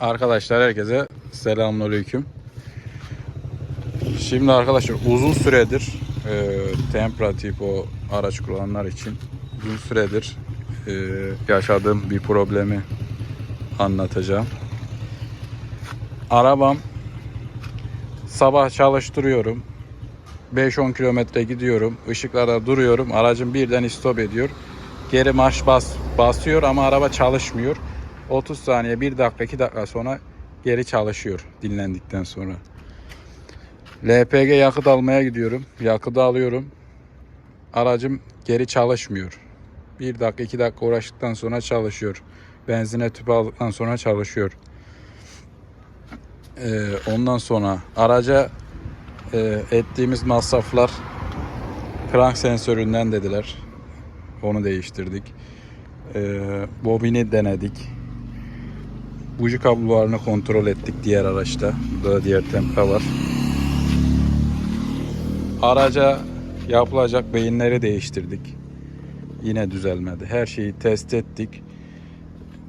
Arkadaşlar herkese selamünaleyküm. Şimdi arkadaşlar uzun süredir e, Tempra tip o araç kullananlar için uzun süredir e, yaşadığım bir problemi anlatacağım. Arabam sabah çalıştırıyorum. 5-10 kilometre gidiyorum. Işıklarda duruyorum. Aracım birden stop ediyor. Geri marş bas, basıyor ama araba çalışmıyor. 30 saniye, 1 dakika, 2 dakika sonra geri çalışıyor dinlendikten sonra. LPG yakıt almaya gidiyorum. Yakıtı alıyorum. Aracım geri çalışmıyor. 1 dakika, 2 dakika uğraştıktan sonra çalışıyor. Benzine tüpü aldıktan sonra çalışıyor. Ee, ondan sonra araca e, ettiğimiz masraflar krank sensöründen dediler. Onu değiştirdik. Ee, bobini denedik. Buji kablolarını kontrol ettik diğer araçta. Burada da diğer tempra var. Araca yapılacak beyinleri değiştirdik. Yine düzelmedi. Her şeyi test ettik.